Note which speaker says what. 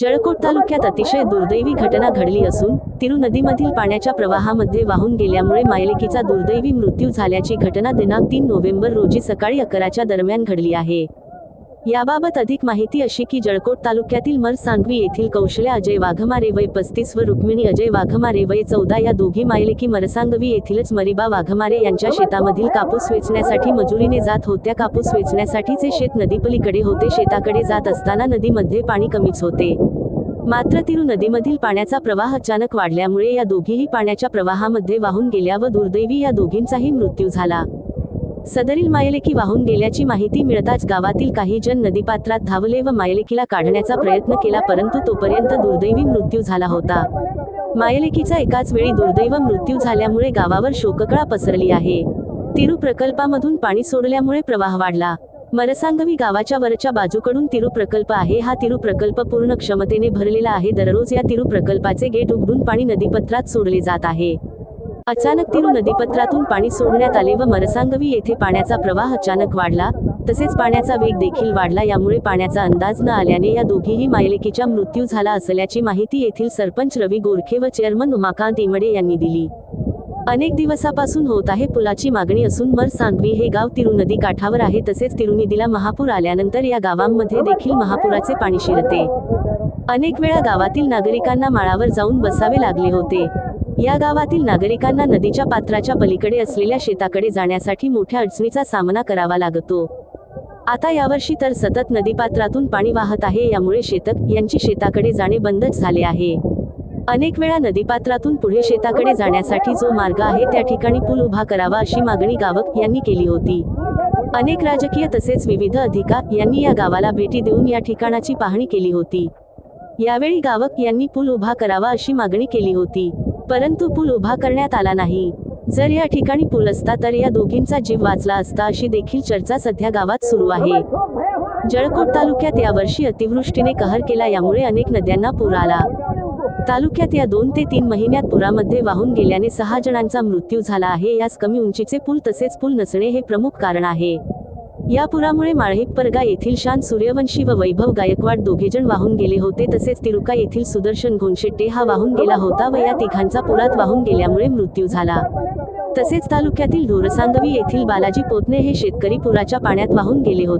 Speaker 1: जळकोट तालुक्यात अतिशय दुर्दैवी घटना घडली असून तिरु नदीमधील पाण्याच्या प्रवाहामध्ये वाहून गेल्यामुळे मायलेकीचा दुर्दैवी मृत्यू झाल्याची घटना दिनांक तीन नोव्हेंबर रोजी सकाळी अकराच्या दरम्यान घडली आहे. याबाबत अधिक माहिती अशी की जळकोट तालुक्यातील मर सांगवी येथील कौशल्या अजय वाघमारे वय पस्तीस व रुक्मिणी अजय वाघमारे वय चौदा या दोघी मायलेकी मरसांगवी येथीलच मरिबा वाघमारे यांच्या शेतामधील कापूस वेचण्यासाठी मजुरीने जात होत्या. कापूस वेचण्यासाठीचे शेत नदीपलीकडे होते. शेताकडे जात असताना नदीमध्ये पाणी कमीच होते. मात्र तिरू नदीमधील पाण्याचा प्रवाह अचानक वाढल्यामुळे या दोघीही पाण्याच्या प्रवाहामध्ये वाहून गेल्या व दुर्दैवी या दोघींचाही मृत्यू झाला. सदरील मायलेकी वाहून गेल्याची माहिती मिळताच गावातील काही जण नदीपात्रात धावले व मायलेकीला काढण्याचा प्रयत्न केला परंतु तोपर्यंत दुर्दैवी मृत्यू झाला होता. मायलेकीचा एकाच वेळी दुर्दैव मृत्यू झाल्यामुळे गावावर शोककळा पसरली आहे. तिरू प्रकल्पामधून पाणी सोडल्यामुळे प्रवाह वाढला. मरसांगवी गावाच्या वरच्या बाजूकडून तिरू प्रकल्प आहे. हा तिरू प्रकल्प पूर्ण क्षमतेने भरलेला आहे. दररोज या तिरू प्रकल्पाचे गेट उघडून पाणी नदीपत्रात सोडले जात आहे. अचानक तिरू नदीपत्रातून पाणी सोडण्यात आले व मरसांगवी येथे पाण्याचा प्रवाह अचानक वाढला. तसेच पाण्याचा वेग देखील वाढला. यामुळे पाण्याचा अंदाज न आल्याने या दोघीही मायलेकीचा मृत्यू झाला असल्याची माहिती येथील सरपंच रवी गोरखे व चेअरमन उमाकांत इमडे यांनी दिली. अनेक दिवसापासून होत आहे पुलाची मागणी असून मर सांगवी हे गाव तिरुनदी काठावर आहे तसेच तिरुनिदीला महापूर आल्यानंतर या गावांमध्ये देखील महापुराचे पाणी शिरते. अनेक वेळा गावातील नागरिकांना माळावर जाऊन बसावे लागले होते. या गावातील नागरिकांना नदीच्या पात्राच्या पलीकडे असलेल्या शेताकडे जाण्यासाठी मोठ्या अडचणीचा सामना करावा लागतो. आता यावर्षी तर सतत नदीपात्रातून पाणी वाहत आहे यामुळे शेतक यांची शेताकडे जाणे बंदच झाले आहे. अनेक वेळा नदीपात्रातून पुढे शेताकडे जाण्यासाठी जो मार्ग आहे त्या ठिकाणी पूल उभा करावा अशी मागणी गावक यांनी केली होती. अनेक राजकीय तसेच विविध अधिकार यांनी या गावाला भेटी देऊन या ठिकाणाची पाहणी केली होती. यावेळी गावक यांनी पूल उभा करावा अशी मागणी केली होती. परंतु पूल उभा करण्यात आला नाही. जर या ठिकाणी पूल असता तर या दोघींचा जीव वाचला असता अशी देखील चर्चा सध्या गावात सुरू आहे. जळकोट तालुक्यात यावर्षी अतिवृष्टीने कहर केला यामुळे अनेक नद्यांना पूर आला. तालुक्यात या दोन ते तीन महिन्यात पुरामध्ये वाहून गेल्याने सहा जणांचा मृत्यू झाला आहे. यास कमी उंचीचे पूल तसेच पूल नसणे हे प्रमुख कारण आहे. या पुरामुळे माळहिप्परगा येथील शान सूर्यवंशी व वैभव गायकवाड दोघेजण वाहून गेले होते. तसेच तिरुका येथील सुदर्शन घोणशेट्टे हा वाहून गेला होता व या तिघांचा पुरात वाहून गेल्यामुळे मृत्यू झाला. तसेच तालुक्यातील ढोरसांगवी येथील बालाजी पोतने हे शेतकरी पुराच्या पाण्यात वाहून गेले होते.